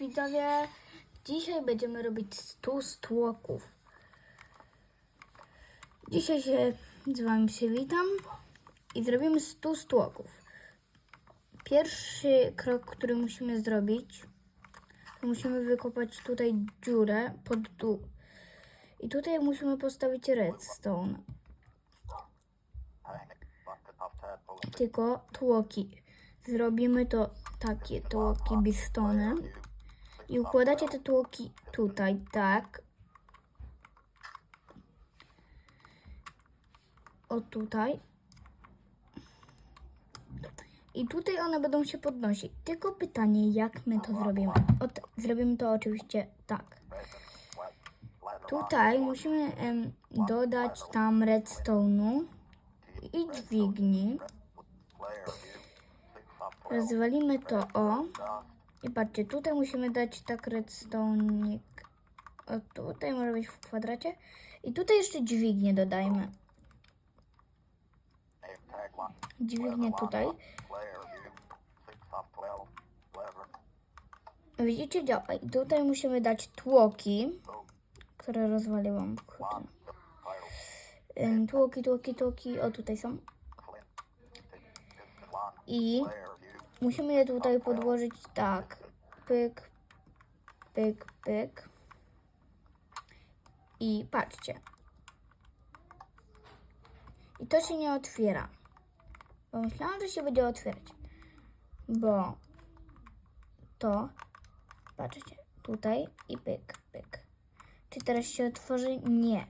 widzowie! Dzisiaj będziemy robić 100 stłoków. Dzisiaj się z Wami przywitam i zrobimy 100 stłoków. Pierwszy krok, który musimy zrobić, to musimy wykopać tutaj dziurę pod dół. I tutaj musimy postawić redstone. Tylko tłoki. Zrobimy to takie tłoki bistonem. I układacie te tłoki tutaj, tak. O tutaj. I tutaj one będą się podnosić. Tylko pytanie, jak my to zrobimy? Ot, zrobimy to oczywiście tak. Tutaj musimy em, dodać tam redstone'u i dźwigni. Rozwalimy to o. I patrzcie, tutaj musimy dać tak redstone'ik. O tutaj może być w kwadracie. I tutaj jeszcze dźwignię dodajmy. Dźwignię tutaj. Widzicie, działa. I tutaj musimy dać tłoki, które rozwaliłam. Tłoki, tłoki, tłoki. O, tutaj są. I musimy je tutaj podłożyć tak. Pyk, pyk, pyk. I patrzcie. I to się nie otwiera. Bo myślałam, że się będzie otwierać. Bo to, patrzcie, tutaj i pyk, pyk. Czy teraz się otworzy? Nie.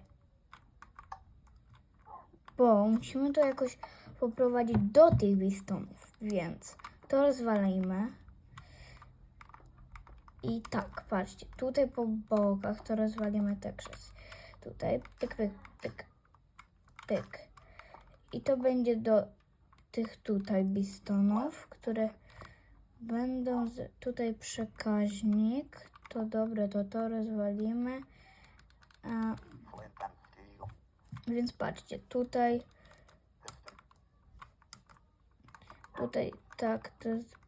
Bo musimy to jakoś poprowadzić do tych pistonów, więc to rozwalimy. I tak, patrzcie, tutaj po bokach to rozwalimy tak przez tutaj, pyk, pyk, pyk, pyk. I to będzie do tych tutaj bistonów, które będą z, tutaj przekaźnik. To dobre, to to rozwalimy. A, więc patrzcie, tutaj tutaj tak to jest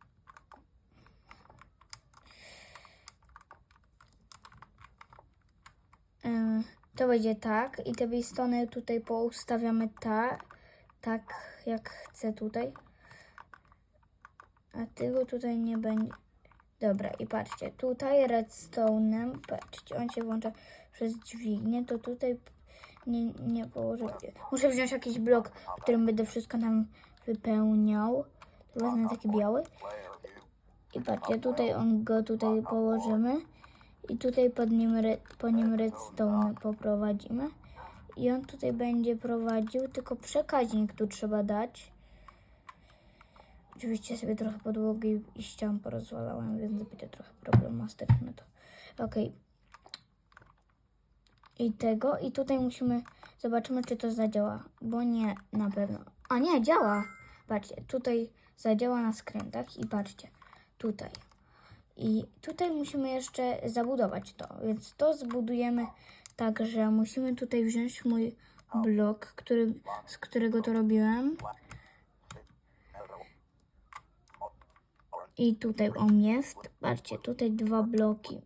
to będzie tak i te bistony tutaj poustawiamy tak, tak jak chcę tutaj. A tego tutaj nie będzie. Dobra, i patrzcie, tutaj redstone'em, patrzcie, on się włącza przez dźwignię, to tutaj nie, nie położę. Muszę wziąć jakiś blok, którym będę wszystko tam wypełniał. Wezmę taki biały. I patrzcie, tutaj on go tutaj położymy. I tutaj pod nim, re, po nim redstone poprowadzimy. I on tutaj będzie prowadził, tylko przekaźnik tu trzeba dać. Oczywiście sobie trochę podłogi i ścian porozwalałem, więc będzie trochę problematyczne to. Okej. I tego. I tutaj musimy, zobaczymy czy to zadziała, bo nie na pewno. A nie, działa. Patrzcie, tutaj zadziała na skrętach i patrzcie, tutaj. I tutaj musimy jeszcze zabudować to, więc to zbudujemy tak, że musimy tutaj wziąć mój blok, który, z którego to robiłem. I tutaj on jest. Patrzcie, tutaj dwa bloki.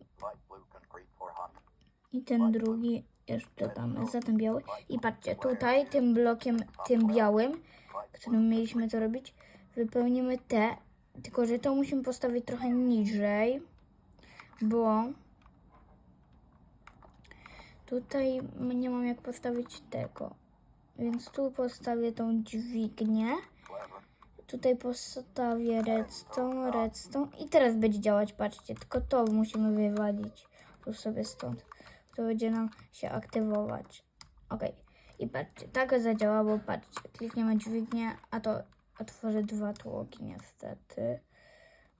I ten drugi jeszcze damy za ten biały. I patrzcie, tutaj tym blokiem, tym białym, którym mieliśmy to robić, wypełnimy te. Tylko, że to musimy postawić trochę niżej, bo tutaj nie mam jak postawić tego. Więc tu postawię tą dźwignię. Tutaj postawię redstone, redstone i teraz będzie działać, patrzcie, tylko to musimy wywalić tu sobie stąd. To będzie nam się aktywować. Ok. I patrzcie, tak zadziałało, patrzcie, klikniemy dźwignię, a to otworzy dwa tłoki niestety.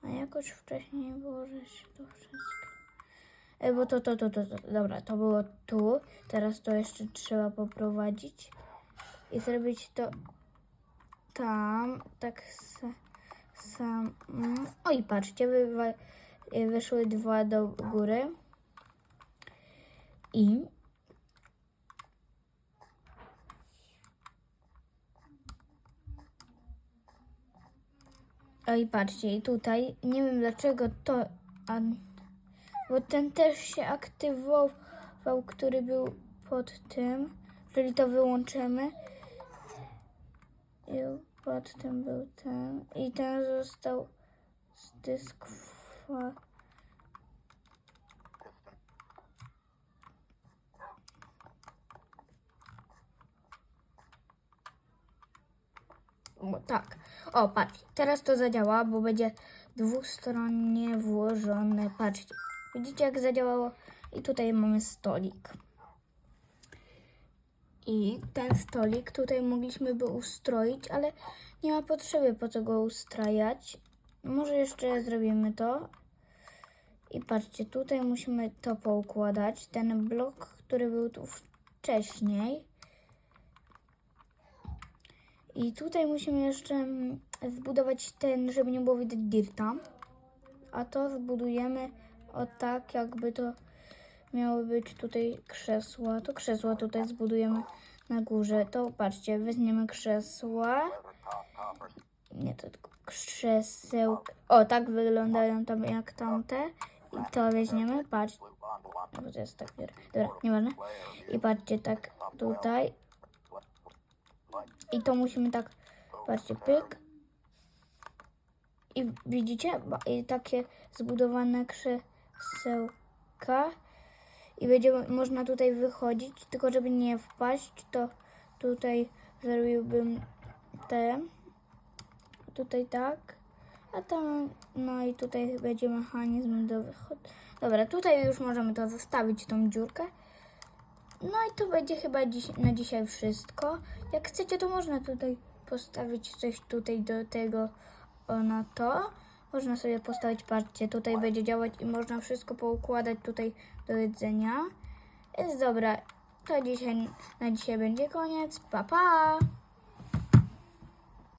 A jakoś wcześniej było, że się to wszystko... E, bo to, to, to, to, to, dobra, to było tu, teraz to jeszcze trzeba poprowadzić i zrobić to tam, tak sa, sam. mm. O i patrzcie, y, wyszły dwa do góry. I O i patrzcie, i tutaj, nie wiem dlaczego to, a, Bo ten też się aktywował, który był pod tym. Czyli to wyłączymy. I pod tym był ten. I ten został zdyskwalifikowany. O, tak. O, patrz. Teraz to zadziała, bo będzie dwustronnie włożone. Patrzcie. Widzicie, jak zadziałało? I tutaj mamy stolik. I ten stolik tutaj mogliśmy by ustroić, ale nie ma potrzeby po co go ustrajać. Może jeszcze zrobimy to. I patrzcie, tutaj musimy to poukładać. Ten blok, który był tu wcześniej. I tutaj musimy jeszcze mm, zbudować ten, żeby nie było widać dirta. A to zbudujemy o tak, jakby to miały być tutaj krzesła. To krzesła tutaj zbudujemy na górze. To patrzcie, weźmiemy krzesła. Nie, to tylko krzeseł. O, tak wyglądają tam jak tamte. I to weźmiemy, patrz. Bo to jest tak, dobra, nieważne. I patrzcie, tak tutaj. I to musimy tak, patrzcie, pyk. I widzicie? I takie zbudowane krzesełka. I będzie można tutaj wychodzić, tylko żeby nie wpaść, to tutaj zrobiłbym te. Tutaj tak. A tam, no i tutaj będzie mechanizm do wychodu. Dobra, tutaj już możemy to zostawić, tą dziurkę. No i to będzie chyba dziś, na dzisiaj wszystko. Jak chcecie, to można tutaj postawić coś tutaj do tego, na to. Można sobie postawić, patrzcie, tutaj będzie działać i można wszystko poukładać tutaj do jedzenia. Jest dobra, to dzisiaj, na dzisiaj będzie koniec. Pa, pa!